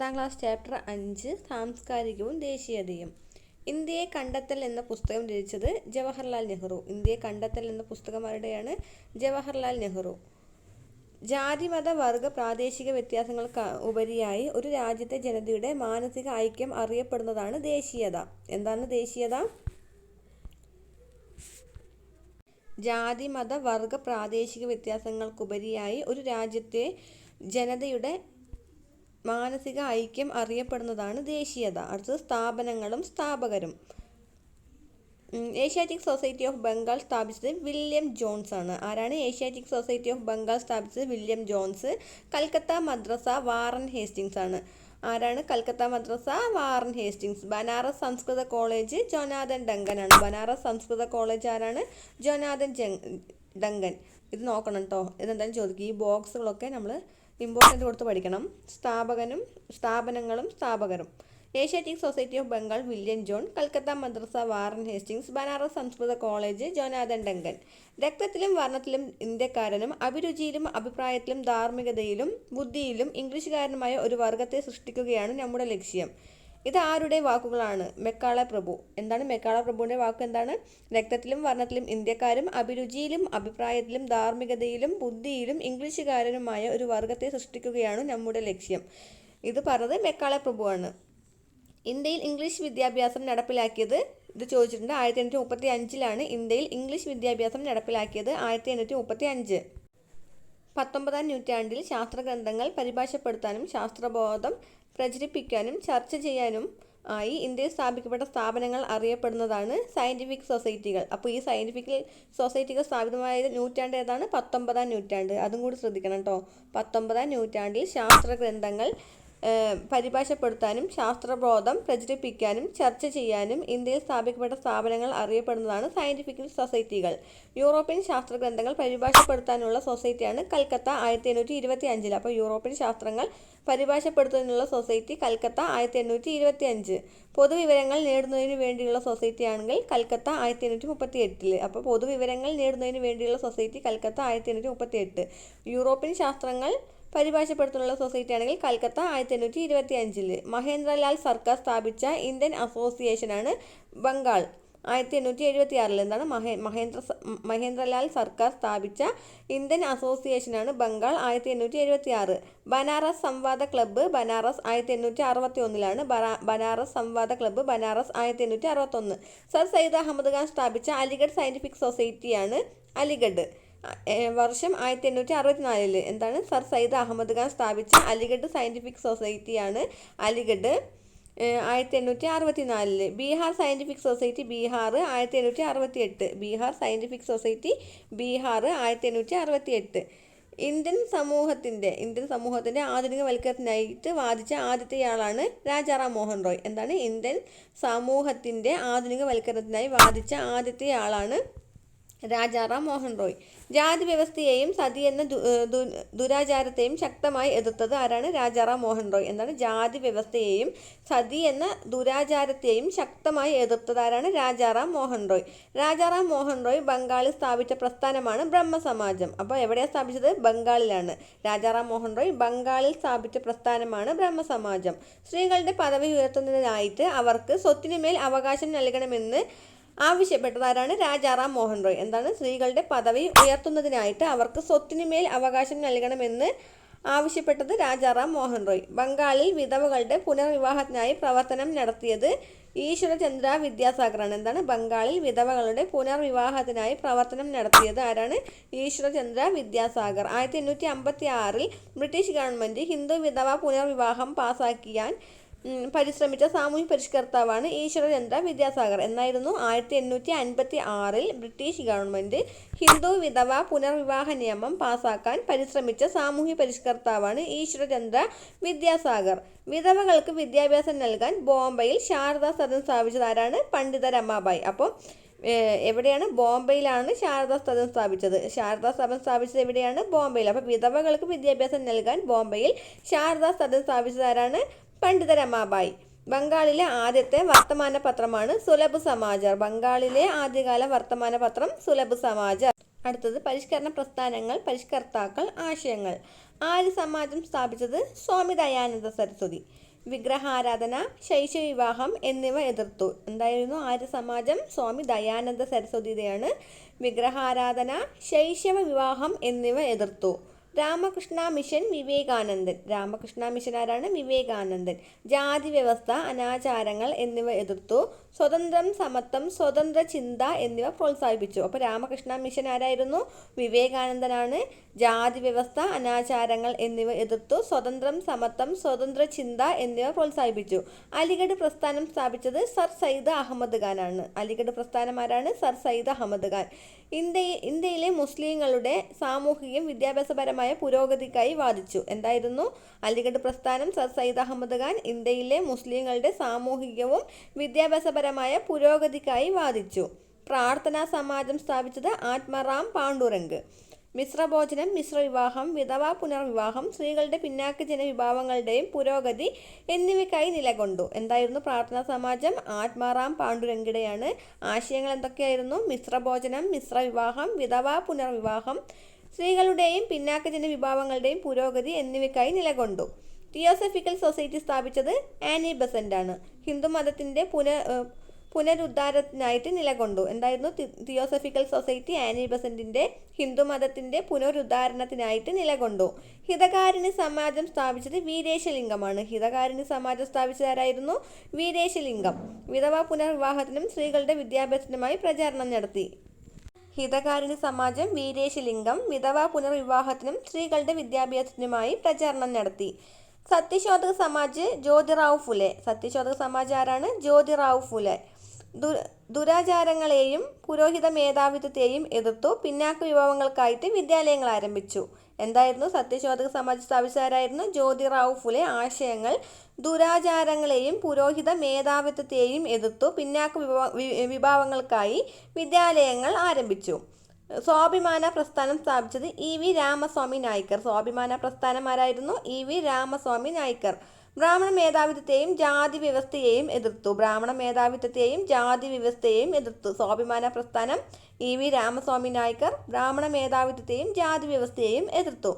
പത്താം class chapter അഞ്ച് സാംസ്കാരികവും ദേശീയതയും. ഇന്ത്യയെ കണ്ടെത്തൽ എന്ന പുസ്തകം രചിച്ചത് ജവഹർലാൽ നെഹ്റു. ഇന്ത്യയെ കണ്ടെത്തൽ എന്ന പുസ്തകം ആരുടെയാണ്? ജവഹർലാൽ നെഹ്റു. ജാതി മത വർഗ പ്രാദേശിക വ്യത്യാസങ്ങൾക്ക് ഉപരിയായി ഒരു രാജ്യത്തെ ജനതയുടെ മാനസിക ഐക്യം അറിയപ്പെടുന്നതാണ് ദേശീയത. എന്താണ് ദേശീയത? ജാതി മത വർഗ പ്രാദേശിക വ്യത്യാസങ്ങൾക്കുപരിയായി ഒരു രാജ്യത്തെ ജനതയുടെ മാനസിക ഐക്യം അറിയപ്പെടുന്നതാണ് ദേശീയത. അടുത്തത് സ്ഥാപനങ്ങളും സ്ഥാപകരും. ഏഷ്യാറ്റിക് സൊസൈറ്റി ഓഫ് ബംഗാൾ സ്ഥാപിച്ചത് വില്യം ജോൺസ് ആണ്. ആരാണ് ഏഷ്യാറ്റിക് സൊസൈറ്റി ഓഫ് ബംഗാൾ സ്ഥാപിച്ചത്? William Jones. Calcutta Madrasa Warren Hastings ആണ്. ആരാണ് Calcutta Madrasa Warren Hastings Banaras Sanskrit college Jonathan Duncan ആണ്. ബനാറസ് സംസ്കൃത കോളേജ് ആരാണ്? Jonathan Duncan. ഇത് നോക്കണം കേട്ടോ ഇതെന്തായാലും ചോദിക്കും? ഈ ബോക്സുകളൊക്കെ നമ്മൾ ഇമ്പോർട്ടന്റ് കൊടുത്ത് പഠിക്കണം. സ്ഥാപകനും സ്ഥാപനങ്ങളും സ്ഥാപകരും. Asiatic Society of Bengal William John Calcutta Madrasa Warren Hastings Banaras Sanskrit College Jonathan Duncan. രക്തത്തിലും വർണത്തിലും ഇന്ത്യക്കാരനും അഭിരുചിയിലും അഭിപ്രായത്തിലും ധാർമ്മികതയിലും ബുദ്ധിയിലും ഇംഗ്ലീഷുകാരനുമായ ഒരു വർഗത്തെ സൃഷ്ടിക്കുകയാണ് നമ്മുടെ ലക്ഷ്യം. ഇത് ആരുടെ വാക്കുകളാണ്? മെക്കാള പ്രഭു. എന്താണ് മെക്കാള പ്രഭുവിന്റെ വാക്ക്? എന്താണ്? രക്തത്തിലും വർണത്തിലും ഇന്ത്യക്കാരും അഭിരുചിയിലും അഭിപ്രായത്തിലും ധാർമ്മികതയിലും ബുദ്ധിയിലും ഇംഗ്ലീഷുകാരനുമായ ഒരു വർഗത്തെ സൃഷ്ടിക്കുകയാണ് നമ്മുടെ ലക്ഷ്യം. ഇത് പറഞ്ഞത് മെക്കാള പ്രഭുവാണ്. ഇന്ത്യയിൽ ഇംഗ്ലീഷ് വിദ്യാഭ്യാസം നടപ്പിലാക്കിയത് ഇത് ചോദിച്ചിട്ടുണ്ട്. ആയിരത്തി എണ്ണൂറ്റി മുപ്പത്തി അഞ്ചിലാണ് ഇന്ത്യയിൽ ഇംഗ്ലീഷ് വിദ്യാഭ്യാസം നടപ്പിലാക്കിയത്. ആയിരത്തി എണ്ണൂറ്റി മുപ്പത്തി അഞ്ച് പത്തൊമ്പതാം നൂറ്റാണ്ടിൽ ശാസ്ത്രഗ്രന്ഥങ്ങൾ പരിഭാഷപ്പെടുത്താനും ശാസ്ത്രബോധം പ്രചരിപ്പിക്കാനും ചർച്ച ചെയ്യാനും ആയി ഇന്ത്യയിൽ സ്ഥാപിക്കപ്പെട്ട സ്ഥാപനങ്ങൾ അറിയപ്പെടുന്നതാണ് സയന്റിഫിക് സൊസൈറ്റികൾ അപ്പോൾ ഈ സയന്റിഫിക് സൊസൈറ്റികൾ സ്ഥാപിതമായ നൂറ്റാണ്ട് ഏതാണ്? പത്തൊമ്പതാം നൂറ്റാണ്ട്. അതും കൂടി ശ്രദ്ധിക്കണം കേട്ടോ പത്തൊമ്പതാം നൂറ്റാണ്ടിൽ ശാസ്ത്രഗ്രന്ഥങ്ങൾ പരിഭാഷപ്പെടുത്താനും ശാസ്ത്രബോധം പ്രചരിപ്പിക്കാനും ചർച്ച ചെയ്യാനും ഇന്ത്യയിൽ സ്ഥാപിക്കപ്പെട്ട സ്ഥാപനങ്ങൾ അറിയപ്പെടുന്നതാണ് സയന്റിഫിക് സൊസൈറ്റികൾ യൂറോപ്യൻ ശാസ്ത്രഗ്രന്ഥങ്ങൾ പരിഭാഷപ്പെടുത്താനുള്ള സൊസൈറ്റിയാണ് കൽക്കത്ത ആയിരത്തി എണ്ണൂറ്റി ഇരുപത്തി അഞ്ചിൽ അപ്പോൾ യൂറോപ്യൻ ശാസ്ത്രങ്ങൾ പരിഭാഷപ്പെടുത്തുന്നതിനുള്ള സൊസൈറ്റി കൽക്കത്ത ആയിരത്തി എണ്ണൂറ്റി ഇരുപത്തി അഞ്ച് പൊതുവിവരങ്ങൾ നേടുന്നതിന് വേണ്ടിയുള്ള സൊസൈറ്റി ആണെങ്കിൽ കൽക്കത്ത ആയിരത്തി എണ്ണൂറ്റി മുപ്പത്തി എട്ടിൽ അപ്പോൾ പൊതുവിവരങ്ങൾ നേടുന്നതിന് വേണ്ടിയുള്ള സൊസൈറ്റി കൽക്കത്ത ആയിരത്തി എണ്ണൂറ്റി മുപ്പത്തി എട്ട് യൂറോപ്യൻ ശാസ്ത്രങ്ങൾ പരിഭാഷപ്പെടുത്തുന്നുള്ള സൊസൈറ്റി ആണെങ്കിൽ കൽക്കത്ത ആയിരത്തി എണ്ണൂറ്റി ഇരുപത്തി അഞ്ചിൽ മഹേന്ദ്രലാൽ സർക്കാർ സ്ഥാപിച്ച ഇന്ത്യൻ അസോസിയേഷനാണ് ബംഗാൾ. ആയിരത്തി എണ്ണൂറ്റി എഴുപത്തി ആറിൽ എന്താണ് മഹേ മഹേന്ദ്ര മഹേന്ദ്രലാൽ സർക്കാർ സ്ഥാപിച്ച ഇന്ത്യൻ അസോസിയേഷനാണ് ബംഗാൾ ആയിരത്തി എണ്ണൂറ്റി എഴുപത്തി ആറ് ബനാറസ് സംവാദ ക്ലബ്ബ് ബനാറസ് ആയിരത്തി എണ്ണൂറ്റി അറുപത്തി ഒന്നിലാണ് ബനാറസ് സംവാദ ക്ലബ്ബ് ബനാറസ് ആയിരത്തി എണ്ണൂറ്റി അറുപത്തൊന്ന് സർ സയ്യിദ് അഹമ്മദ് ഖാൻ സ്ഥാപിച്ച അലിഗഡ് സയന്റിഫിക് സൊസൈറ്റിയാണ് അലിഗഡ്. വർഷം ആയിരത്തി എണ്ണൂറ്റി അറുപത്തിനാലിൽ എന്താണ് സർ സയ്യിദ് അഹമ്മദ് ഖാൻ സ്ഥാപിച്ച അലിഗഡ് സയന്റിഫിക് സൊസൈറ്റിയാണ് അലിഗഡ്. ആയിരത്തി എണ്ണൂറ്റി അറുപത്തി നാലിൽ ബീഹാർ സയന്റിഫിക് സൊസൈറ്റി ബീഹാർ ആയിരത്തി എണ്ണൂറ്റി അറുപത്തി എട്ട് ബീഹാർ സയന്റിഫിക് സൊസൈറ്റി ബീഹാർ ആയിരത്തി എണ്ണൂറ്റി അറുപത്തി എട്ട് ഇന്ത്യൻ സമൂഹത്തിന്റെ ഇന്ത്യൻ സമൂഹത്തിന്റെ ആധുനികവൽക്കരണത്തിനായിട്ട് വാദിച്ച ആദ്യത്തെയാളാണ് രാജാറാം മോഹൻ റോയ്. എന്താണ്? ഇന്ത്യൻ സമൂഹത്തിന്റെ ആധുനികവൽക്കരണത്തിനായി വാദിച്ച ആദ്യത്തെയാളാണ് രാജാറാം മോഹൻ റോയ് ജാതി വ്യവസ്ഥയെയും സതി എന്ന ദുരാചാരത്തെയും ശക്തമായി എതിർത്തത് ആരാണ്? രാജാറാം മോഹൻ റോയ് എന്താണ്? ജാതി വ്യവസ്ഥയെയും സതി എന്ന ദുരാചാരത്തെയും ശക്തമായി എതിർത്തത് ആരാണ്? രാജാറാം മോഹൻ റോയ് രാജാറാം മോഹൻ റോയ് ബംഗാളിൽ സ്ഥാപിച്ച പ്രസ്ഥാനമാണ് ബ്രഹ്മസമാജം. അപ്പോൾ എവിടെയാണ് സ്ഥാപിച്ചത്? ബംഗാളിലാണ്. രാജാറാം മോഹൻ റോയ് ബംഗാളിൽ സ്ഥാപിച്ച പ്രസ്ഥാനമാണ് ബ്രഹ്മസമാജം. സ്ത്രീകളുടെ പദവി ഉയർത്തുന്നതിനായിട്ട് അവർക്ക് സ്വത്തിനുമേൽ അവകാശം നൽകണമെന്ന് ആവശ്യപ്പെട്ടതാരാണ് രാജാറാം മോഹൻ റോയ്. എന്താണ്? സ്ത്രീകളുടെ പദവി ഉയർത്തുന്നതിനായിട്ട് അവർക്ക് സ്വത്തിനുമേൽ അവകാശം നൽകണമെന്ന് ആവശ്യപ്പെട്ടത് രാജാറാം മോഹൻ റോയ്. ബംഗാളിൽ വിധവകളുടെ പുനർവിവാഹത്തിനായി പ്രവർത്തനം നടത്തിയത് ഈശ്വരചന്ദ്ര വിദ്യാസാഗറാണ്. എന്താണ്? ബംഗാളിൽ വിധവകളുടെ പുനർവിവാഹത്തിനായി പ്രവർത്തനം നടത്തിയത് ആരാണ്? ഈശ്വരചന്ദ്ര വിദ്യാസാഗർ. ആയിരത്തി എണ്ണൂറ്റി അമ്പത്തി ആറിൽ ബ്രിട്ടീഷ് ഗവൺമെന്റ് ഹിന്ദു വിധവ പുനർവിവാഹം പാസാക്കിയാൻ പരിശ്രമിച്ച സാമൂഹ്യ പരിഷ്കർത്താവാണ് ഈശ്വരചന്ദ്ര വിദ്യാസാഗർ. എന്നായിരുന്നു ആയിരത്തി എണ്ണൂറ്റി അൻപത്തി ആറിൽ ബ്രിട്ടീഷ് ഗവൺമെന്റ് ഹിന്ദു വിധവ പുനർവിവാഹ നിയമം പാസാക്കാൻ പരിശ്രമിച്ച സാമൂഹ്യ പരിഷ്കർത്താവാണ് ഈശ്വരചന്ദ്ര വിദ്യാസാഗർ. വിധവകൾക്ക് വിദ്യാഭ്യാസം നൽകാൻ ബോംബെയിൽ ശാരദാ സദൻ സ്ഥാപിച്ചത് ആരാണ് പണ്ഡിത രമാബായി. അപ്പോൾ എവിടെയാണ്? ബോംബെയിലാണ് ശാരദാ സദൻ സ്ഥാപിച്ചത്. ശാരദാ സദൻ സ്ഥാപിച്ചത് എവിടെയാണ്? ബോംബെയിൽ. അപ്പോൾ വിധവകൾക്ക് വിദ്യാഭ്യാസം നൽകാൻ ബോംബെയിൽ ശാരദാ സദൻ സ്ഥാപിച്ചത് ആരാണ് പണ്ഡിത രമാബായി ബംഗാളിലെ ആദ്യത്തെ വർത്തമാന പത്രമാണ് സുലഭ് സമാജർ. ബംഗാളിലെ ആദ്യകാല വർത്തമാന പത്രം സുലഭ് സമാജർ. അടുത്തത് പരിഷ്കരണ പ്രസ്ഥാനങ്ങൾ പരിഷ്കർത്താക്കൾ ആശയങ്ങൾ. ആര്യ സമാജം സ്ഥാപിച്ചത് സ്വാമി ദയാനന്ദ സരസ്വതി. വിഗ്രഹാരാധന ശൈശവിവാഹം എന്നിവ എതിർത്തു. എന്തായിരുന്നു ആര്യ സമാജം? സ്വാമി ദയാനന്ദ സരസ്വതിയുടെയാണ് വിഗ്രഹാരാധന ശൈശവ വിവാഹം എന്നിവ എതിർത്തു. രാമകൃഷ്ണ മിഷൻ വിവേകാനന്ദൻ. രാമകൃഷ്ണ മിഷൻ ആരാണ്? വിവേകാനന്ദൻ. ജാതി വ്യവസ്ഥ അനാചാരങ്ങൾ എന്നിവ എതിർത്തു. സ്വതന്ത്രം സമത്വം സ്വതന്ത്ര ചിന്ത എന്നിവ പ്രോത്സാഹിപ്പിച്ചു. അപ്പോൾ രാമകൃഷ്ണ മിഷൻ ആരായിരുന്നു? വിവേകാനന്ദനാണ്. ജാതി വ്യവസ്ഥ അനാചാരങ്ങൾ എന്നിവ എതിർത്തു. സ്വതന്ത്രം സമത്വം സ്വതന്ത്ര ചിന്ത എന്നിവ പ്രോത്സാഹിപ്പിച്ചു. അലിഗഡ് പ്രസ്ഥാനം സ്ഥാപിച്ചത് സർ സയ്യിദ് അഹമ്മദ് ഖാനാണ് അലിഗഡ് പ്രസ്ഥാനം ആരാണ്? സർ സയ്യിദ് അഹമ്മദ് ഖാൻ. ഇന്ത്യ ഇന്ത്യയിലെ മുസ്ലിങ്ങളുടെ സാമൂഹിക വിദ്യാഭ്യാസപരമായ പുരോഗതിക്കായി വാദിച്ചു. എന്തായിരുന്നു? അലിഗഡ് പ്രസ്ഥാനം സർ സയ്യിദ് അഹമ്മദ് ഖാൻ ഇന്ത്യയിലെ മുസ്ലിങ്ങളുടെ സാമൂഹികവും വിദ്യാഭ്യാസപരമായ പുരോഗതിക്കായി വാദിച്ചു. പ്രാർത്ഥനാ സമാജം സ്ഥാപിച്ചത് ആത്മറാം പാണ്ഡുരംഗ്. മിശ്രഭോജനം മിശ്രവിവാഹം വിധവാ പുനർവിവാഹം സ്ത്രീകളുടെ പിന്നാക്ക ജനവിഭാഗങ്ങളുടെയും പുരോഗതി എന്നിവയ്ക്കായി നിലകൊണ്ടു. എന്തായിരുന്നു പ്രാർത്ഥനാ സമാജം? ആത്മാറാം പാണ്ഡുരംഗിടെയാണ് ആശയങ്ങൾ എന്തൊക്കെയായിരുന്നു? മിശ്രഭോജനം മിശ്രവിവാഹം വിധവാ പുനർവിവാഹം സ്ത്രീകളുടെയും പിന്നാക്കജന ജനവിഭാഗങ്ങളുടെയും പുരോഗതി എന്നിവയ്ക്കായി നിലകൊണ്ടു. തിയോസഫിക്കൽ സൊസൈറ്റി സ്ഥാപിച്ചത് ആനി ബസന്റ് ആണ് ഹിന്ദുമതത്തിന്റെ പുന പുനരുദ്ധാരത്തിനായിട്ട് നിലകൊണ്ടു. എന്തായിരുന്നു? തിയോസഫിക്കൽ സൊസൈറ്റി ആനി ബസന്റിന്റെ ഹിന്ദുമതത്തിന്റെ പുനരുദ്ധാരണത്തിനായിട്ട് നിലകൊണ്ടു. ഹിതകാരിണി സമാജം സ്ഥാപിച്ചത് വീരേശലിംഗമാണ്. ഹിതകാരിണി സമാജം സ്ഥാപിച്ചതാരായിരുന്നു വീരേശലിംഗം. വിധവ പുനർവിവാഹത്തിനും സ്ത്രീകളുടെ വിദ്യാഭ്യാസത്തിനുമായി പ്രചാരണം നടത്തി. ഹിതകാരിണി സമാജം വീരേശലിംഗം വിധവാ പുനർവിവാഹത്തിനും സ്ത്രീകളുടെ വിദ്യാഭ്യാസത്തിനുമായി പ്രചാരണം നടത്തി. സത്യശോധക സമാജ് ജ്യോതിറാവു ഫുലെ. സത്യശോധക സമാജ് ആരാണ്? ജ്യോതിറാവു ഫുലെ. ദുരാചാരങ്ങളെയും പുരോഹിത മേധാവിത്വത്തെയും എതിർത്തു. പിന്നാക്ക വിഭവങ്ങൾക്കായിട്ട് വിദ്യാലയങ്ങൾ ആരംഭിച്ചു. എന്തായിരുന്നു? സത്യശോധക സമാജ് ജ്യോതി ജ്യോതിറാവു ഫുലെ ആശയങ്ങൾ. ദുരാചാരങ്ങളെയും പുരോഹിത മേധാവിത്വത്തെയും എതിർത്തു. പിന്നാക്ക വിഭാവങ്ങൾക്കായി വിദ്യാലയങ്ങൾ ആരംഭിച്ചു. സ്വാഭിമാന പ്രസ്ഥാനം സ്ഥാപിച്ചത് ഇ വി രാമസ്വാമി നായ്ക്കർ. സ്വാഭിമാന പ്രസ്ഥാനം ആരായിരുന്നു ഇ വി രാമസ്വാമി നായ്ക്കർ. ബ്രാഹ്മണ മേധാവിത്വത്തെയും ജാതി വ്യവസ്ഥയെയും എതിർത്തു. ബ്രാഹ്മണ മേധാവിത്വത്തെയും ജാതി വ്യവസ്ഥയെയും എതിർത്തു. സ്വാഭിമാന പ്രസ്ഥാനം ഇ വി രാമസ്വാമി നായ്ക്കർ ബ്രാഹ്മണ മേധാവിത്വത്തെയും ജാതി വ്യവസ്ഥയെയും എതിർത്തു.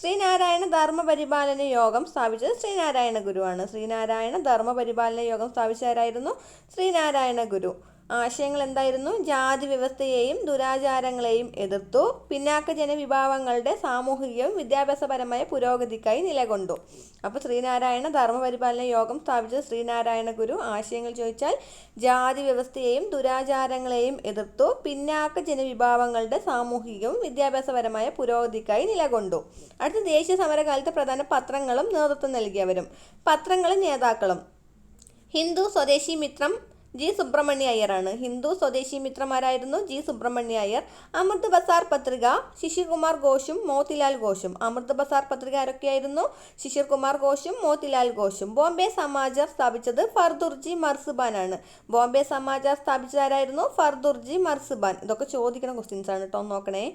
ശ്രീനാരായണ ധർമ്മപരിപാലന യോഗം സ്ഥാപിച്ചത് ശ്രീനാരായണ ഗുരുവാണ്. ശ്രീനാരായണ ധർമ്മപരിപാലന യോഗം സ്ഥാപിച്ചവരായിരുന്നു ശ്രീനാരായണ ഗുരു. ആശയങ്ങൾ എന്തായിരുന്നു ജാതി വ്യവസ്ഥയെയും ദുരാചാരങ്ങളെയും എതിർത്തു. പിന്നാക്ക ജനവിഭാഗങ്ങളുടെ സാമൂഹികവും വിദ്യാഭ്യാസപരമായ പുരോഗതിക്കായി നിലകൊണ്ടു. അപ്പോൾ ശ്രീനാരായണ ധർമ്മപരിപാലന യോഗം സ്ഥാപിച്ച ശ്രീനാരായണ ഗുരു. ആശയങ്ങൾ ചോദിച്ചാൽ ജാതി വ്യവസ്ഥയെയും ദുരാചാരങ്ങളെയും എതിർത്തു. പിന്നാക്ക ജനവിഭാഗങ്ങളുടെ സാമൂഹികവും വിദ്യാഭ്യാസപരമായ പുരോഗതിക്കായി നിലകൊണ്ടു. അടുത്ത ദേശീയ സമരകാലത്തെ പ്രധാന പത്രങ്ങളും നേതൃത്വം നൽകിയവരും. പത്രങ്ങളും നേതാക്കളും. ഹിന്ദു സ്വദേശി മിത്രം ജി സുബ്രഹ്മണ്യ അയ്യറാണ്. ഹിന്ദു സ്വദേശി മിത്രമാരായിരുന്നു ജി സുബ്രഹ്മണ്യ അയ്യർ. അമൃത് ബസാർ പത്രിക ശിശിർകുമാർ ഘോഷും മോത്തിലാൽ ഘോഷും. അമൃത് ബസാർ പത്രിക ആരൊക്കെയായിരുന്നു? ശിശിർകുമാർ ഘോഷും മോത്തിലാൽ ഘോഷും. ബോംബെ സമാജർ സ്ഥാപിച്ചത് ഫർദുർജി മർസുബാൻ ആണ് ബോംബെ സമാജർ സ്ഥാപിച്ചതാരായിരുന്നു? ഫർദുർജി മർസുബാൻ. ഇതൊക്കെ ചോദിക്കുന്ന ക്വസ്റ്റ്യൻസ് ആണ് കേട്ടോ നോക്കണേ.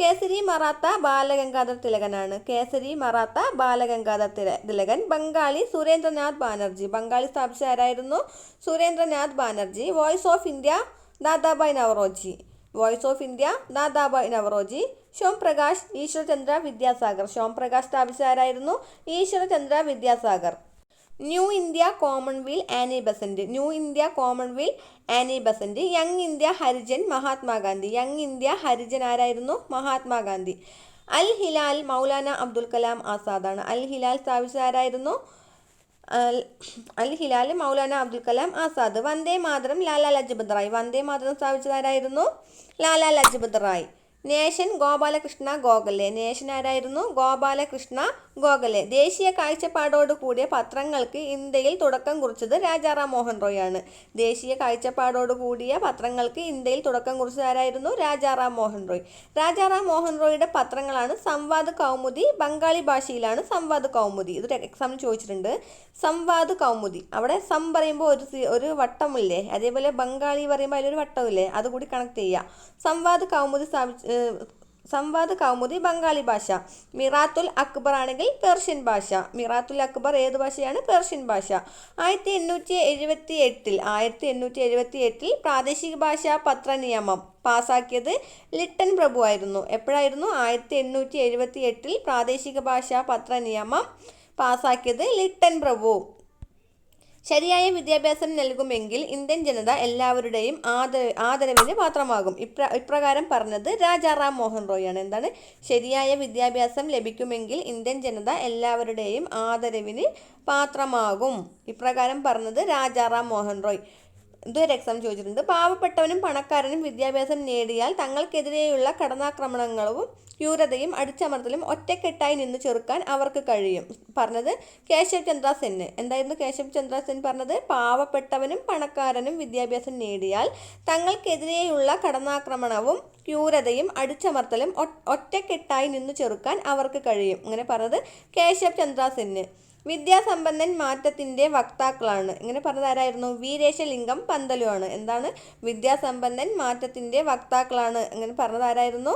കേസരി മറാത്ത ബാലഗംഗാധർ തിലകനാണ്. കേസരി മറാത്ത ബാലഗംഗാധർ തില തിലകൻ ബംഗാളി സുരേന്ദ്രനാഥ് ബാനർജി. ബംഗാളി സ്ഥാപിച്ച ആരായിരുന്നു? Surendranath Banerjee. Voice of India Dadabhai Naoroji. Voice of India Dadabhai Naoroji. Shome Prakash Ishwarchandra Vidyasagar. Shome Prakash സ്ഥാപിച്ച ആരായിരുന്നു? Ishwarchandra Vidyasagar. New India commonweal Annie Besant. New India commonweal Annie Besant. Young India Harijan Mahatma Gandhi young India Harijan ആരായിരുന്നു? മഹാത്മാഗാന്ധി അൽ ഹിലാൽ മൗലാന അബ്ദുൽ കലാം ആസാദാണ്. അൽ ഹിലാൽ സ്ഥാപിച്ചത് ആരായിരുന്നു? അൽ ഹിലാൽ മൗലാന അബ്ദുൽ കലാം ആസാദ്. വന്ദേ മാതരം ലാലാ ലജ്പത് റായ്. വന്ദേ മാതരം സ്ഥാപിച്ചത് ആരായിരുന്നു? ലാലാ Lajpat Rai. Nation Gopalakrishna Gokhale. Nation ആരായിരുന്നു? ഗോപാലകൃഷ്ണ ഗോഖലെ. ദേശീയ കാഴ്ചപ്പാടോട് കൂടിയ പത്രങ്ങൾക്ക് ഇന്ത്യയിൽ തുടക്കം കുറിച്ചത് രാജാറാം മോഹൻ റോയ് ആണ്. ദേശീയ കാഴ്ചപ്പാടോട് കൂടിയ പത്രങ്ങൾക്ക് ഇന്ത്യയിൽ തുടക്കം കുറിച്ചത് ആരായിരുന്നു? രാജാറാം മോഹൻ റോയ്. രാജാറാം മോഹൻ റോയുടെ പത്രങ്ങളാണ് സംവാദ് കൗമുദി ബംഗാളി ഭാഷയിലാണ് സംവാദ് കൗമുദി. ഇതൊരു എക്സാമിന് ചോദിച്ചിട്ടുണ്ട്. സംവാദ് കൗമുദി. അവിടെ സം പറയുമ്പോൾ ഒരു ഒരു വട്ടമില്ലേ? അതേപോലെ ബംഗാളി പറയുമ്പോൾ അതിലൊരു വട്ടമില്ലേ? അതുകൂടി കണക്ട് ചെയ്യുക സംവാദ് കൗമുദി സ്ഥാപിച്ച് സംവാദ് കൗമുദി ബംഗാളി ഭാഷ. മിറാത്തുൽ അക്ബർ ആണെങ്കിൽ പേർഷ്യൻ ഭാഷ. മിറാത്തുൽ അക്ബർ ഏത് ഭാഷയാണ്? പേർഷ്യൻ ഭാഷ. ആയിരത്തി എണ്ണൂറ്റി എഴുപത്തി എട്ടിൽ ആയിരത്തി എണ്ണൂറ്റി എഴുപത്തി എട്ടിൽ പ്രാദേശിക ഭാഷാ പത്ര നിയമം പാസാക്കിയത് ലിട്ടൻ പ്രഭു ആയിരുന്നു. എപ്പോഴായിരുന്നു? ആയിരത്തി എണ്ണൂറ്റി എഴുപത്തി എട്ടിൽ പ്രാദേശിക ഭാഷാ പത്ര നിയമം പാസാക്കിയത് ലിട്ടൻ പ്രഭു. ശരിയായ വിദ്യാഭ്യാസം നൽകുമെങ്കിൽ ഇന്ത്യൻ ജനത എല്ലാവരുടെയും ആദര ആദരവിന് പാത്രമാകും. ഇപ്ര ഇപ്രകാരം പറഞ്ഞത് രാജാറാം മോഹൻ റോയ് ആണ് എന്താണ്? ശരിയായ വിദ്യാഭ്യാസം ലഭിക്കുമെങ്കിൽ ഇന്ത്യൻ ജനത എല്ലാവരുടെയും ആദരവിന് പാത്രമാകും. ഇപ്രകാരം പറഞ്ഞത് രാജാറാം മോഹൻ റോയ്. ഇതൊരു എക്സാം ചോദിച്ചിട്ടുണ്ട്. പാവപ്പെട്ടവനും പണക്കാരനും വിദ്യാഭ്യാസം നേടിയാൽ തങ്ങൾക്കെതിരെയുള്ള കടന്നാക്രമണങ്ങളും ക്രൂരതയും അടിച്ചമർത്തലും ഒറ്റക്കെട്ടായി നിന്ന് ചെറുക്കാൻ അവർക്ക് കഴിയും. പറഞ്ഞത് കേശവ് ചന്ദ്ര സെന്ന് എന്തായിരുന്നു കേശവ് ചന്ദ്ര സെൻ പറഞ്ഞത്? പാവപ്പെട്ടവനും പണക്കാരനും വിദ്യാഭ്യാസം നേടിയാൽ തങ്ങൾക്കെതിരെയുള്ള കടന്നാക്രമണവും ക്രൂരതയും അടിച്ചമർത്തലും ഒറ്റക്കെട്ടായി നിന്ന് ചെറുക്കാൻ അവർക്ക് കഴിയും. അങ്ങനെ പറഞ്ഞത് കേശവ് ചന്ദ്ര സെന്ന് വിദ്യാസമ്പന്നൻ മാറ്റത്തിന്റെ വക്താക്കളാണ്. ഇങ്ങനെ പറഞ്ഞതാരായിരുന്നു? വീരേശലിംഗം പന്തലുമാണ് എന്താണ്? വിദ്യാസമ്പന്നൻ മാറ്റത്തിന്റെ വക്താക്കളാണ്. ഇങ്ങനെ പറഞ്ഞതാരായിരുന്നു?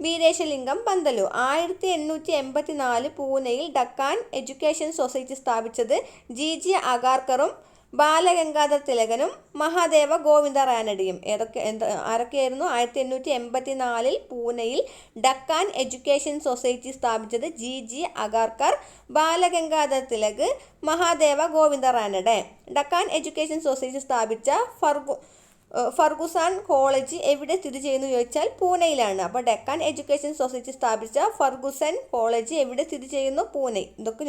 വീരേശലിംഗം പന്തലു. ആയിരത്തി എണ്ണൂറ്റി എൺപത്തി നാല് പൂനെയിൽ ഡക്കാൻ എഡ്യൂക്കേഷൻ സൊസൈറ്റി സ്ഥാപിച്ചത് ജി ജി അഗാർക്കറും ബാലഗംഗാധർ തിലകനും മഹാദേവ ഗോവിന്ദ റാനഡിയും ഏതൊക്കെ എന്ത് ആരൊക്കെയായിരുന്നു? ആയിരത്തി എണ്ണൂറ്റി എൺപത്തി നാലിൽ പൂനെയിൽ ഡക്കാൻ എഡ്യൂക്കേഷൻ സൊസൈറ്റി സ്ഥാപിച്ചത് G G Agarkar Balagangadhar Tilak Mahadeva Govind Ranade Deccan education society സ്ഥാപിച്ച ഫർഗു ഫർഗുസാൻ കോളേജ് എവിടെ സ്ഥിതി ചെയ്യുന്നു ചോദിച്ചാൽ പൂനെയിലാണ്. അപ്പോൾ ഡെക്കാൻ എഡ്യൂക്കേഷൻ സൊസൈറ്റി സ്ഥാപിച്ച ഫർഗുസൻ കോളേജ് എവിടെ സ്ഥിതി ചെയ്യുന്നു? പൂനെ. ഇതൊക്കെ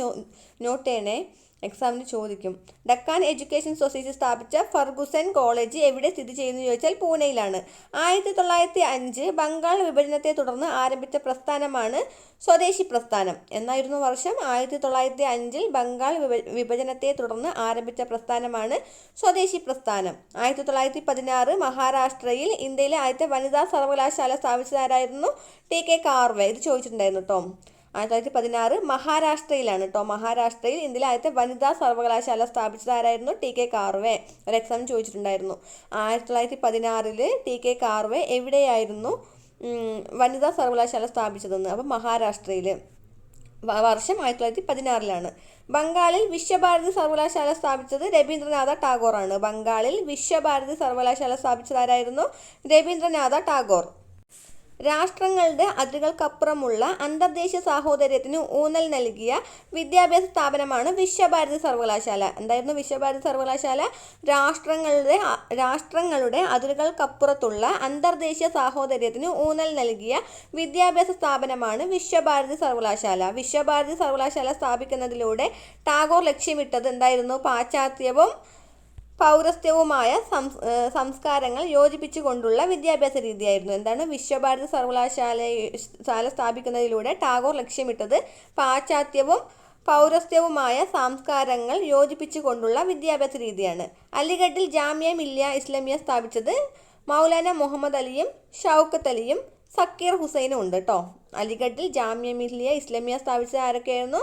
നോട്ട് ചെയ്യണേ. എക്സാമിന് ചോദിക്കും ഡക്കാൻ എഡ്യൂക്കേഷൻ സൊസൈറ്റി സ്ഥാപിച്ച ഫർഗുസൻ കോളേജ് എവിടെ സ്ഥിതി ചെയ്യുന്നു? ചോദിച്ചാൽ പൂനെയിലാണ്. ആയിരത്തി തൊള്ളായിരത്തി അഞ്ച് ബംഗാൾ വിഭജനത്തെ തുടർന്ന് ആരംഭിച്ച പ്രസ്ഥാനമാണ് സ്വദേശി പ്രസ്ഥാനം. എന്നായിരുന്നു വർഷം. ആയിരത്തി തൊള്ളായിരത്തി അഞ്ചിൽ ബംഗാൾ വിഭജനത്തെ തുടർന്ന് ആരംഭിച്ച പ്രസ്ഥാനമാണ് സ്വദേശി പ്രസ്ഥാനം. ആയിരത്തി തൊള്ളായിരത്തി പതിനാറ് മഹാരാഷ്ട്രയിൽ ഇന്ത്യയിലെ ആദ്യത്തെ വനിതാ സർവകലാശാല സ്ഥാപിച്ചതാരായിരുന്നു ടി കെ കാർവേ? ഇത് ചോദിച്ചിട്ടുണ്ടായിരുന്നു കേട്ടോ ആയിരത്തി തൊള്ളായിരത്തി പതിനാറ് മഹാരാഷ്ട്രയിലാണ് കേട്ടോ മഹാരാഷ്ട്രയിൽ ഇന്ത്യയിലെ ആദ്യത്തെ വനിതാ സർവകലാശാല സ്ഥാപിച്ചതാരായിരുന്നു ടി കെ കാർവേ. ഒരു എക്സാം ചോദിച്ചിട്ടുണ്ടായിരുന്നു. ആയിരത്തി തൊള്ളായിരത്തി പതിനാറിൽ ടി കെ കാർവേ എവിടെയായിരുന്നു? വനിതാ സർവകലാശാല സ്ഥാപിച്ചതെന്ന്. അപ്പം മഹാരാഷ്ട്രയിൽ വർഷം ആയിരത്തി തൊള്ളായിരത്തി പതിനാറിലാണ്. ബംഗാളിൽ വിശ്വഭാരതി സർവകലാശാല സ്ഥാപിച്ചത് രവീന്ദ്രനാഥ ടാഗോറാണ്. ബംഗാളിൽ വിശ്വഭാരതി സർവകലാശാല സ്ഥാപിച്ചതാരായിരുന്നു രവീന്ദ്രനാഥ ടാഗോർ. രാഷ്ട്രങ്ങളുടെ അതിരുകൾക്കപ്പുറമുള്ള അന്തർദേശീയ സാഹോദര്യത്തിന് ഊന്നൽ നൽകിയ വിദ്യാഭ്യാസ സ്ഥാപനമാണ് വിശ്വഭാരതി സർവകലാശാല. എന്തായിരുന്നു വിശ്വഭാരതി സർവകലാശാല? രാഷ്ട്രങ്ങളുടെ രാഷ്ട്രങ്ങളുടെ അതിരുകൾക്കപ്പുറത്തുള്ള അന്തർദേശീയ സാഹോദര്യത്തിന് ഊന്നൽ നൽകിയ വിദ്യാഭ്യാസ സ്ഥാപനമാണ് വിശ്വഭാരതി സർവകലാശാല. വിശ്വഭാരതി സർവകലാശാല സ്ഥാപിക്കുന്നതിലൂടെ ടാഗോർ ലക്ഷ്യമിട്ടത് എന്തായിരുന്നു? പാശ്ചാത്യവും പൗരസ്ത്യവുമായ സംസ്കാരങ്ങൾ യോജിപ്പിച്ചുകൊണ്ടുള്ള വിദ്യാഭ്യാസ രീതിയായിരുന്നു. എന്താണ്? വിശ്വഭാരതി സർവകലാശാല ശാല സ്ഥാപിക്കുന്നതിലൂടെ ടാഗോർ ലക്ഷ്യമിട്ടത് പാശ്ചാത്യവും പൗരസ്ത്യവുമായ സംസ്കാരങ്ങൾ യോജിപ്പിച്ചുകൊണ്ടുള്ള വിദ്യാഭ്യാസ രീതിയാണ്. അലിഗഡിൽ ജാമ്യ മില്ല ഇസ്ലാമിയ സ്ഥാപിച്ചത് മൗലാന മുഹമ്മദ് അലിയും ഷൗക്കത്ത് അലിയും സക്കീർ ഹുസൈനും ഉണ്ട് കേട്ടോ അലിഗഡിൽ ജാമ്യ മില്ല ഇസ്ലാമിയ സ്ഥാപിച്ചത് ആരൊക്കെയായിരുന്നു?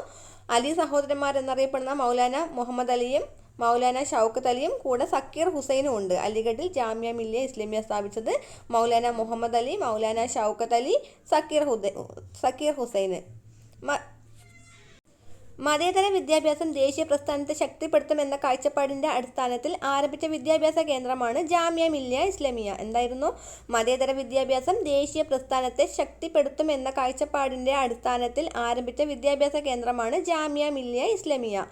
അലി സഹോദരന്മാരെന്നറിയപ്പെടുന്ന മൗലാന മുഹമ്മദ് അലിയും മൗലാന ഷൗക്കത്ത് അലിയും കൂടെ സക്കീർ ഹുസൈനും ഉണ്ട്. അലിഗഡിൽ ജാമ്യ മില്ലിയ ഇസ്ലാമിയ സ്ഥാപിച്ചത് മൗലാന മുഹമ്മദ് അലി മൗലാന ഷൗക്കത്ത് അലി സക്കീർ ഹുദൈ സക്കീർ ഹുസൈന് മതേതര വിദ്യാഭ്യാസം ദേശീയ പ്രസ്ഥാനത്തെ ശക്തിപ്പെടുത്തുമെന്ന കാഴ്ചപ്പാടിന്റെ അടിസ്ഥാനത്തിൽ ആരംഭിച്ച വിദ്യാഭ്യാസ കേന്ദ്രമാണ് ജാമ്യ മില്ലിയ ഇസ്ലാമിയ. എന്തായിരുന്നു? മതേതര വിദ്യാഭ്യാസം ദേശീയ പ്രസ്ഥാനത്തെ ശക്തിപ്പെടുത്തുമെന്ന കാഴ്ചപ്പാടിന്റെ അടിസ്ഥാനത്തിൽ ആരംഭിച്ച വിദ്യാഭ്യാസ കേന്ദ്രമാണ് ജാമ്യ മില്ലിയ ഇസ്ലാമിയ.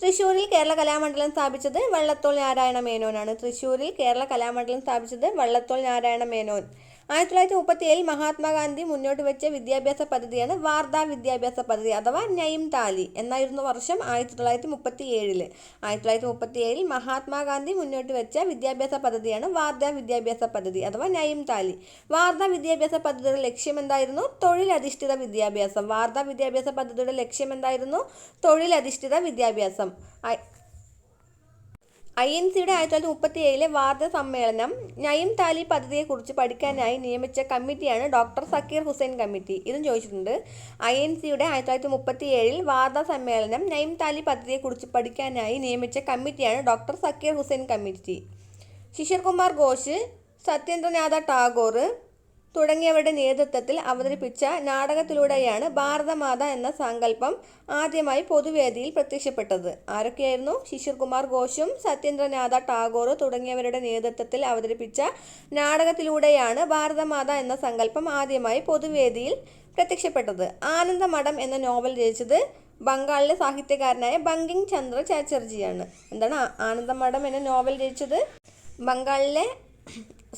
തൃശ്ശൂരിൽ കേരള കലാമണ്ഡലം സ്ഥാപിച്ചത് വള്ളത്തോൾ നാരായണ മേനോനാണ് തൃശ്ശൂരിൽ കേരള കലാമണ്ഡലം സ്ഥാപിച്ചത് വള്ളത്തോൾ നാരായണ മേനോൻ. ആയിരത്തി തൊള്ളായിരത്തി മുപ്പത്തി ഏഴിൽ മഹാത്മാഗാന്ധി മുന്നോട്ട് വെച്ച വിദ്യാഭ്യാസ പദ്ധതിയാണ് വാർധാ വിദ്യാഭ്യാസ പദ്ധതി അഥവാ നൈം താലി എന്നായിരുന്നു വർഷം ആയിരത്തി തൊള്ളായിരത്തി മുപ്പത്തി ഏഴിൽ ആയിരത്തി തൊള്ളായിരത്തി മുപ്പത്തി ഏഴിൽ മഹാത്മാഗാന്ധി മുന്നോട്ട് വെച്ച വിദ്യാഭ്യാസ പദ്ധതിയാണ് വാർധാ വിദ്യാഭ്യാസ പദ്ധതി അഥവാ നൈം താലി. വാർധാ വിദ്യാഭ്യാസ പദ്ധതിയുടെ ലക്ഷ്യം എന്തായിരുന്നു തൊഴിലധിഷ്ഠിത വിദ്യാഭ്യാസം. വാർധാ വിദ്യാഭ്യാസ പദ്ധതിയുടെ ലക്ഷ്യം എന്തായിരുന്നു തൊഴിലധിഷ്ഠിത വിദ്യാഭ്യാസം. ഐ എൻ സിയുടെ ആയിരത്തി തൊള്ളായിരത്തി മുപ്പത്തി ഏഴിലെ വാർത്താ സമ്മേളനം നയിം താലി പദ്ധതിയെക്കുറിച്ച് പഠിക്കാനായി നിയമിച്ച കമ്മിറ്റിയാണ് ഡോക്ടർ സക്കീർ ഹുസൈൻ കമ്മിറ്റി. ഇതും ചോദിച്ചിട്ടുണ്ട്. ഐ എൻ സിയുടെ ആയിരത്തി തൊള്ളായിരത്തി മുപ്പത്തി ഏഴിൽ വാർത്താ സമ്മേളനം നയിം താലി പദ്ധതിയെക്കുറിച്ച് പഠിക്കാനായി നിയമിച്ച കമ്മിറ്റിയാണ് ഡോക്ടർ സക്കീർ ഹുസൈൻ കമ്മിറ്റി. ശിശിർ കുമാർ ഘോഷ് സത്യേന്ദ്രനാഥ ടാഗോർ തുടങ്ങിയവരുടെ നേതൃത്വത്തിൽ അവതരിപ്പിച്ച നാടകത്തിലൂടെയാണ് ഭാരതമാത എന്ന സങ്കല്പം ആദ്യമായി പൊതുവേദിയിൽ പ്രത്യക്ഷപ്പെട്ടത്. ആരൊക്കെയായിരുന്നു? ശിശിർ കുമാർ ഘോഷും സത്യേന്ദ്രനാഥ ടാഗോർ തുടങ്ങിയവരുടെ നേതൃത്വത്തിൽ അവതരിപ്പിച്ച നാടകത്തിലൂടെയാണ് ഭാരതമാത എന്ന സങ്കല്പം ആദ്യമായി പൊതുവേദിയിൽ പ്രത്യക്ഷപ്പെട്ടത്. ആനന്ദമഠം എന്ന നോവൽ രചിച്ചത് ബംഗാളിലെ സാഹിത്യകാരനായ ബങ്കിം ചന്ദ്ര ചാറ്റർജിയാണ്. എന്താണ് ആനന്ദമഠം എന്ന നോവൽ രചിച്ചത്? ബംഗാളിലെ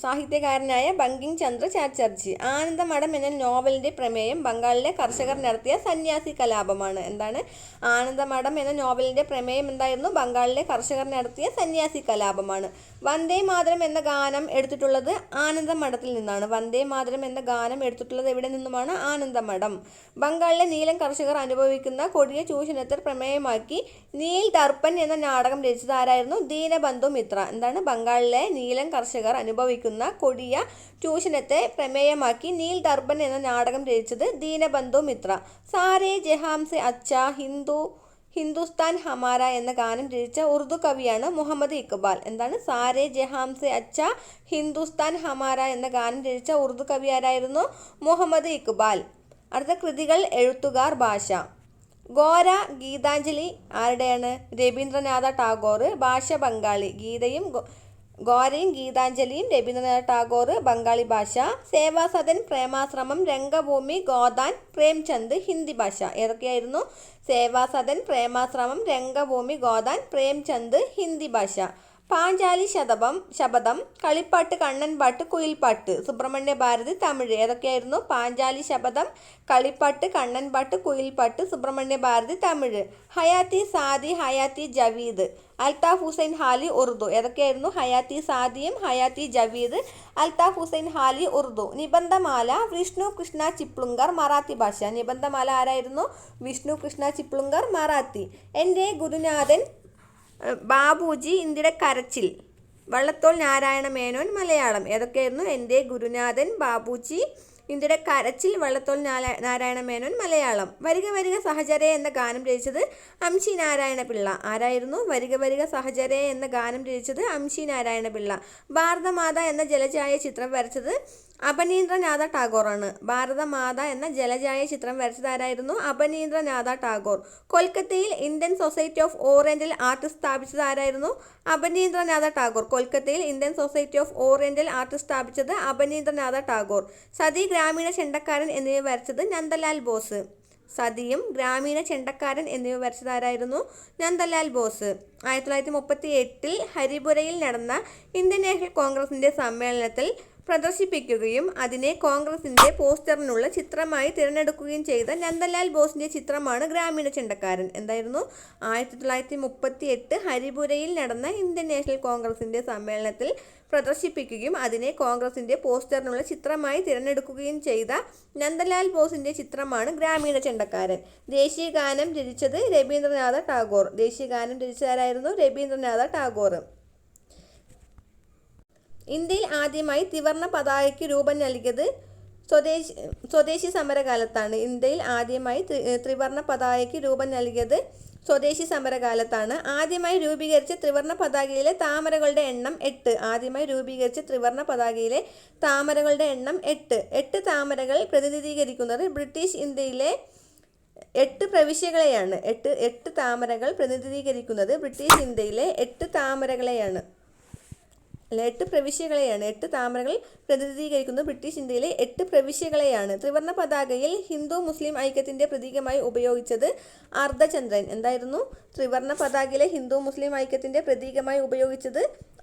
സാഹിത്യകാരനായ ബങ്കിം ചന്ദ്ര ചാറ്റർജി. ആനന്ദമഠം എന്ന നോവലിന്റെ പ്രമേയം ബംഗാളിലെ കർഷകർ നടത്തിയ സന്യാസി കലാപമാണ്. എന്താണ്? ആനന്ദമഠം എന്ന നോവലിന്റെ പ്രമേയം എന്തായിരുന്നു? ബംഗാളിലെ കർഷകർ നടത്തിയ സന്യാസി കലാപമാണ്. വന്ദേ മാതരം എന്ന ഗാനം എടുത്തിട്ടുള്ളത് ആനന്ദമഠത്തിൽ നിന്നാണ്. വന്ദേ മാതരം എന്ന ഗാനം എടുത്തിട്ടുള്ളത് എവിടെ നിന്നുമാണ്? ആനന്ദമഠം. ബംഗാളിലെ നീലം കർഷകർ അനുഭവിക്കുന്ന കൊടിയ ചൂഷണത്തെ പ്രമേയമാക്കി നീൽ ദർപ്പൻ എന്ന നാടകം രചിച്ചതാരായിരുന്നു? ദീനബന്ധു മിത്ര. എന്താണ്? ബംഗാളിലെ നീലം കർഷകർ അനുഭവിക്കുന്ന കൊടിയ ട്യൂഷനത്തെ പ്രമേയമാക്കി നീൽ ദർബൻ എന്ന നാടകം രചിച്ചത് ദീനബന്ധു മിത്ര. സാരേ ജഹാംസെ അച്ച ഹിന്ദു ഹിന്ദുസ്ഥാൻ ഹമാര എന്ന ഗാനം രചിച്ച ഉറുദു കവിയാണ് മുഹമ്മദ് ഇക്ബാൽ. എന്താണ്? സാരേ ജഹാംസെ അച്ച ഹിന്ദുസ്ഥാൻ ഹമാര എന്ന ഗാനം രചിച്ച ഉറുദു കവി ആരായിരുന്നു? മുഹമ്മദ് ഇക്ബാൽ. അടുത്ത കൃതികൾ എഴുത്തുകാർ ഭാഷ. ഗോര ഗീതാഞ്ജലി ആരുടെയാണ്? രവീന്ദ്രനാഥ ടാഗോർ ഭാഷ ബംഗാളി. ഗീതയും ഗോരയും ഗീതാഞ്ജലിയും രവീന്ദ്രനാഥ് ടാഗോർ ബംഗാളി ഭാഷ സേവാസദൻ പ്രേമാശ്രമം രംഗഭൂമി ഗോദാൻ പ്രേംചന്ദ് ഹിന്ദി ഭാഷ. ഏതൊക്കെയായിരുന്നു? സേവാസദൻ പ്രേമാശ്രമം രംഗഭൂമി ഗോദാൻ പ്രേംചന്ദ് ഹിന്ദി ഭാഷ. പാഞ്ചാലി ശതപം ശപഥം കളിപ്പാട്ട് കണ്ണൻപാട്ട് കുയിൽപ്പാട്ട് സുബ്രഹ്മണ്യ ഭാരതി തമിഴ് ഏതൊക്കെയായിരുന്നു? പാഞ്ചാലി ശപഥം കളിപ്പാട്ട് കണ്ണൻപാട്ട് കുയിൽപ്പാട്ട് സുബ്രഹ്മണ്യ ഭാരതി തമിഴ്. ഹയാത്തി സാദി ഹയാത്തി ജവീദ്. അൽതാഫ് ഹുസൈൻ ഹാലി ഉറുദു. ഏതൊക്കെയായിരുന്നു? ഹയാത്തി സാദിയും ഹയാത്തി ജവീദ്. അൽതാഫ് ഹുസൈൻ ഹാലി ഉറുദു. നിബന്ധമാല വിഷ്ണു കൃഷ്ണ ചിപ്ലുങ്കർ മറാത്തി ഭാഷ. നിബന്ധമാല ആരായിരുന്നു? വിഷ്ണു കൃഷ്ണ ചിപ്ലുങ്കർ മറാത്തി. എന്റെ ഗുരുനാഥൻ ബാബുജി ഇന്ത്യയുടെ കരച്ചിൽ. വള്ളത്തോൾ നാരായണ മേനോൻ മലയാളം. ഏതൊക്കെയായിരുന്നു എന്റെ ഗുരുനാഥൻ ബാബുജി ഇന്ത്യയുടെ കരച്ചിൽ വള്ളത്തോൾ നാരായണ മേനോൻ മലയാളം. വരിക വരിക സഹചരെ എന്ന ഗാനം രചിച്ചത് അംശി നാരായണ പിള്ള. ആരായിരുന്നു? വരിക വരിക സഹചരെ എന്ന ഗാനം രചിച്ചത് അംശി നാരായണ പിള്ള. ഭാരതമാത എന്ന ജലജായ ചിത്രം വരച്ചത് അപനീന്ദ്രനാഥ ടാഗോറാണ്. ഭാരതമാത എന്ന ജലജായ ചിത്രം വരച്ചത് ആരായിരുന്നു? അപനീന്ദ്രനാഥ ടാഗോർ. കൊൽക്കത്തയിൽ Indian society of oriental art സ്ഥാപിച്ചത് ആരായിരുന്നു? അപനീന്ദ്രനാഥ ടാഗോർ. കൊൽക്കത്തയിൽ Indian society of oriental art സ്ഥാപിച്ചത് അപനീന്ദ്രനാഥ ടാഗോർ. സതി ഗ്രാമീണ ചെണ്ടക്കാരൻ എന്നിവ വരച്ചത് നന്ദലാൽ ബോസ്. സതിയും ഗ്രാമീണ ചെണ്ടക്കാരൻ എന്നിവ വരച്ചത് ആരായിരുന്നു? നന്ദലാൽ ബോസ്. ആയിരത്തി തൊള്ളായിരത്തി മുപ്പത്തി എട്ടിൽ ഹരിപുരയിൽ നടന്ന ഇന്ത്യൻ നാഷണൽ കോൺഗ്രസിന്റെ സമ്മേളനത്തിൽ പ്രദർശിപ്പിക്കുകയും അതിനെ കോൺഗ്രസിന്റെ പോസ്റ്ററിനുള്ള ചിത്രമായി തിരഞ്ഞെടുക്കുകയും ചെയ്ത നന്ദലാൽ ബോസിന്റെ ചിത്രമാണ് ഗ്രാമീണ ചെണ്ടക്കാരൻ. എന്തായിരുന്നു? ആയിരത്തി തൊള്ളായിരത്തി മുപ്പത്തി എട്ട് ഹരിപുരയിൽ നടന്ന ഇന്ത്യൻ നാഷണൽ കോൺഗ്രസിന്റെ സമ്മേളനത്തിൽ പ്രദർശിപ്പിക്കുകയും അതിനെ കോൺഗ്രസിന്റെ പോസ്റ്ററിനുള്ള ചിത്രമായി തിരഞ്ഞെടുക്കുകയും ചെയ്ത നന്ദലാൽ ബോസിന്റെ ചിത്രമാണ് ഗ്രാമീണ ചെണ്ടക്കാരൻ. ദേശീയ ഗാനം രചിച്ചത് രവീന്ദ്രനാഥ ടാഗോർ. ദേശീയ ഗാനം രവീന്ദ്രനാഥ ടാഗോർ. ഇന്ത്യയിൽ ആദ്യമായി ത്രിവർണ പതാകയ്ക്ക് രൂപം നൽകിയത് സ്വദേശി സ്വദേശി സമരകാലത്താണ്. ഇന്ത്യയിൽ ആദ്യമായി ത്രിവർണ പതാകയ്ക്ക് രൂപം നൽകിയത് സ്വദേശി സമരകാലത്താണ്. ആദ്യമായി രൂപീകരിച്ച ത്രിവർണ പതാകയിലെ താമരകളുടെ എണ്ണം എട്ട്. ആദ്യമായി രൂപീകരിച്ച ത്രിവർണ പതാകയിലെ താമരകളുടെ എണ്ണം എട്ട്. എട്ട് താമരകൾ പ്രതിനിധീകരിക്കുന്നത് ബ്രിട്ടീഷ് ഇന്ത്യയിലെ എട്ട് പ്രവിശ്യകളെയാണ്. എട്ട് എട്ട് താമരകൾ പ്രതിനിധീകരിക്കുന്നത് ബ്രിട്ടീഷ് ഇന്ത്യയിലെ എട്ട് താമരകളെയാണ്. അല്ല എട്ട് പ്രവിശ്യകളെയാണ്. എട്ട് താമരകൾ പ്രതിനിധീകരിക്കുന്നത് ബ്രിട്ടീഷ് ഇന്ത്യയിലെ എട്ട് പ്രവിശ്യകളെയാണ്. ത്രിവർണ പതാകയിൽ ഹിന്ദു മുസ്ലിം ഐക്യത്തിന്റെ പ്രതീകമായി ഉപയോഗിച്ചത് അർദ്ധചന്ദ്രൻ എന്തായിരുന്നു? ത്രിവർണ പതാകയിലെ ഹിന്ദു മുസ്ലിം ഐക്യത്തിന്റെ പ്രതീകമായി ഉപയോഗിച്ചത്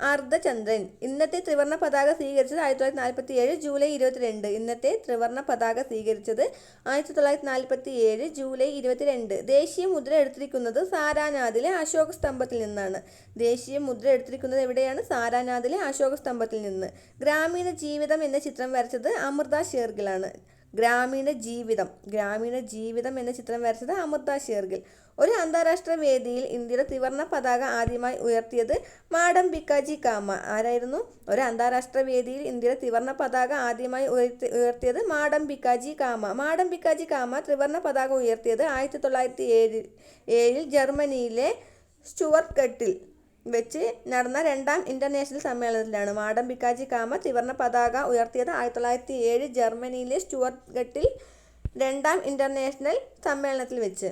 അർദ്ധചന്ദ്രൻ ഇന്നത്തെ ത്രിവർണ പതാക സ്വീകരിച്ചത് ആയിരത്തി തൊള്ളായിരത്തി നാൽപ്പത്തി ഏഴ് ജൂലൈ ഇരുപത്തിരണ്ട്. ഇന്നത്തെ ത്രിവർണ പതാക സ്വീകരിച്ചത് ആയിരത്തി തൊള്ളായിരത്തി നാൽപ്പത്തി ഏഴ് ജൂലൈ ഇരുപത്തിരണ്ട്. ദേശീയ മുദ്ര എടുത്തിരിക്കുന്നത് സാരാനാഥിലെ അശോക സ്തംഭത്തിൽ നിന്നാണ്. ദേശീയ മുദ്ര എടുത്തിരിക്കുന്നത് എവിടെയാണ്? സാരാനാഥിലെ അശോക സ്തംഭത്തിൽ നിന്ന്. ഗ്രാമീണ ജീവിതം എന്ന ചിത്രം വരച്ചത് അമൃത ഷേർഗിലാണ്. ഗ്രാമീണ ജീവിതം. ഗ്രാമീണ ജീവിതം എന്ന ചിത്രം വരച്ചത് അമൃത ഷേർഗിൽ. ഒരു അന്താരാഷ്ട്ര വേദിയിൽ ഇന്ത്യയുടെ ത്രിവർണ പതാക ആദ്യമായി ഉയർത്തിയത് മാഡം ബിക്കാജി കാമ. ആരായിരുന്നു? ഒരു അന്താരാഷ്ട്ര വേദിയിൽ ഇന്ത്യയുടെ ത്രിവർണ പതാക ആദ്യമായി ഉയർത്തി ഉയർത്തിയത് മാഡം ബിക്കാജി കാമ. മാഡം ബിക്കാജി കാമ ത്രിവർണ പതാക ഉയർത്തിയത് ആയിരത്തി തൊള്ളായിരത്തി ഏഴിൽ ഏഴിൽ ജർമ്മനിയിലെ സ്റ്റുവർട്ട് ഗട്ടിൽ വെച്ച് നടന്ന രണ്ടാം ഇന്റർനാഷണൽ സമ്മേളനത്തിലാണ് മാഡം ബിക്കാജി കാമ ത്രിവർണ പതാക ഉയർത്തിയത്. ആയിരത്തി തൊള്ളായിരത്തി ഏഴ് ജർമ്മനിയിലെ സ്റ്റുവർട്ട്ഗട്ടിൽ രണ്ടാം ഇന്റർനാഷണൽ സമ്മേളനത്തിൽ വെച്ച്.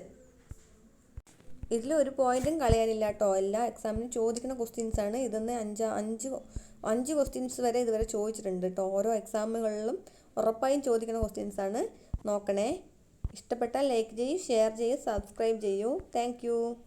ഇതിൽ ഒരു പോയിന്റും കളയാനില്ല കേട്ടോ എല്ലാ എക്സാമിനും ചോദിക്കുന്ന ക്വസ്റ്റ്യൻസ് ആണ്. ഇതെന്ന് അഞ്ച് അഞ്ച് അഞ്ച് ക്വസ്റ്റ്യൻസ് വരെ ഇതുവരെ ചോദിച്ചിട്ടുണ്ട് കേട്ടോ ഓരോ എക്സാമുകളിലും ഉറപ്പായും ചോദിക്കുന്ന ക്വസ്റ്റ്യൻസ് ആണ്. നോക്കണേ. ഇഷ്ടപ്പെട്ടാൽ ലൈക്ക് ചെയ്യൂ ഷെയർ ചെയ്യൂ സബ്സ്ക്രൈബ് ചെയ്യൂ. താങ്ക്